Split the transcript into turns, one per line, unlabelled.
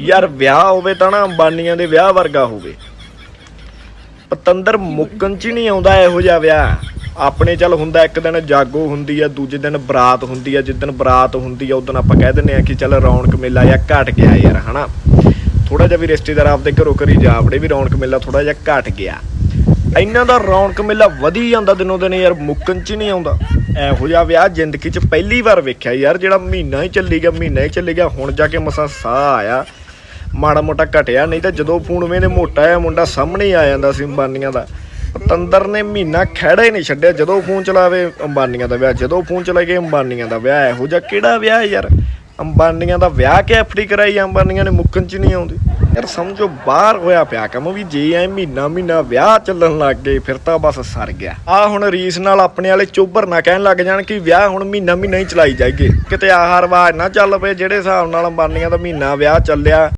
ਯਾਰ ਵਿਆਹ ਹੋਵੇ ਤਾਂ ਨਾ ਅੰਬਾਨੀਆਂ ਦੇ ਵਿਆਹ ਵਰਗਾ ਹੋਵੇ। ਪਤੰਦਰ ਮੁੱਕਣ ਚ ਹੀ ਨਹੀਂ ਆਉਂਦਾ ਇਹੋ ਜਿਹਾ ਵਿਆਹ। ਆਪਣੇ ਚੱਲ ਹੁੰਦਾ ਇੱਕ ਦਿਨ ਜਾਗੋ ਹੁੰਦੀ ਆ, ਦੂਜੇ ਦਿਨ ਬਰਾਤ ਹੁੰਦੀ ਆ, ਜਿੱਦਣ ਬਰਾਤ ਹੁੰਦੀ ਆ, ਉਦੋਂ ਆਪਾਂ ਕਹਿ ਦਿੰਨੇ ਆ ਕਿ ਚੱਲ ਰੌਣਕ ਮੇਲਾ ਜਾਂ ਘਟ ਗਿਆ ਯਾਰ, ਹਨਾ? ਥੋੜਾ ਜਿਹਾ ਵੀ ਰਿਸ਼ਤੇਦਾਰ ਆਪਦੇ ਘਰੋਂ ਘਰੀ ਜਾ ਵੜੇ ਵੀ ਰੌਣਕ ਮੇਲਾ ਥੋੜਾ ਜਿਹਾ ਘਟ ਗਿਆ। ਇਹਨਾਂ ਦਾ ਰੌਣਕ ਮੇਲਾ ਵਧੀ ਜਾਂਦਾ ਦਿਨੋਂ ਦਿਨ ਯਾਰ, ਮੁੱਕਣ ਚ ਨਹੀਂ ਆਉਂਦਾ। ਇਹੋ ਜਿਹਾ ਵਿਆਹ ਜ਼ਿੰਦਗੀ ਚ ਪਹਿਲੀ ਵਾਰ ਵੇਖਿਆ ਯਾਰ, ਜਿਹੜਾ ਮਹੀਨਾ ਹੀ ਚੱਲੀ ਗਿਆ, ਮਹੀਨਾ ਹੀ ਚੱਲੀ ਗਿਆ, ਹੁਣ ਜਾ ਕੇ ਮਸਾਂ ਸਾਹ ਆਇਆ। ਮਾੜਾ ਮੋਟਾ ਘਟਿਆ, ਨਹੀਂ ਤਾਂ ਜਦੋਂ ਫੋਨ ਵੇਨੇ ਮੋਟਾ ਆ ਮੁੰਡਾ ਸਾਹਮਣੇ ਹੀ ਆ ਜਾਂਦਾ ਸੀ ਅੰਬਾਨੀਆਂ ਦਾ। ਪਤੰਦਰ ਨੇ ਮਹੀਨਾ ਖਹਿੜਾ ਹੀ ਨਹੀਂ ਛੱਡਿਆ, ਜਦੋਂ ਫੋਨ ਚਲਾਵੇ ਅੰਬਾਨੀਆਂ ਦਾ ਵਿਆਹ, ਜਦੋਂ ਫੋਨ ਚਲਾ ਕੇ ਅੰਬਾਨੀਆਂ ਦਾ ਵਿਆਹ, ਇਹੋ ਜਿਹਾ ਕਿਹੜਾ ਵਿਆਹ ਯਾਰ? ਅੰਬਾਨੀਆਂ ਦਾ ਵਿਆਹ ਕਿ ਐਫਡੀ ਕਰਾਈ ਅੰਬਾਨੀਆਂ ਨੇ ਮੁੱਕਣ ਚ ਨਹੀਂ ਆਉਂਦੀ। ਯਾਰ ਸਮਝੋ, ਬਾਹਰ ਹੋਇਆ ਪਿਆ ਕੰਮ ਵੀ ਜੇ ਐ ਮਹੀਨਾ ਮਹੀਨਾ ਵਿਆਹ ਚੱਲਣ ਲੱਗ ਗਏ, ਫਿਰ ਤਾਂ ਬਸ ਸਰ ਗਿਆ। ਆ ਹੁਣ ਰੀਸ ਨਾਲ ਆਪਣੇ ਵਾਲੇ ਚੋਬਰ ਨਾ ਕਹਿਣ ਲੱਗ ਜਾਣ ਕਿ ਵਿਆਹ ਹੁਣ ਮਹੀਨਾ ਮਹੀਨਾ ਹੀ ਚਲਾਈ ਜਾਈਏ। ਕਿਤੇ ਆਹ ਰਿਵਾਜ ਨਾ ਚੱਲ ਪਏ, ਜਿਹੜੇ ਹਿਸਾਬ ਨਾਲ ਅੰਬਾਨੀਆਂ ਦਾ ਮਹੀਨਾ ਵਿਆਹ ਚੱਲਿਆ।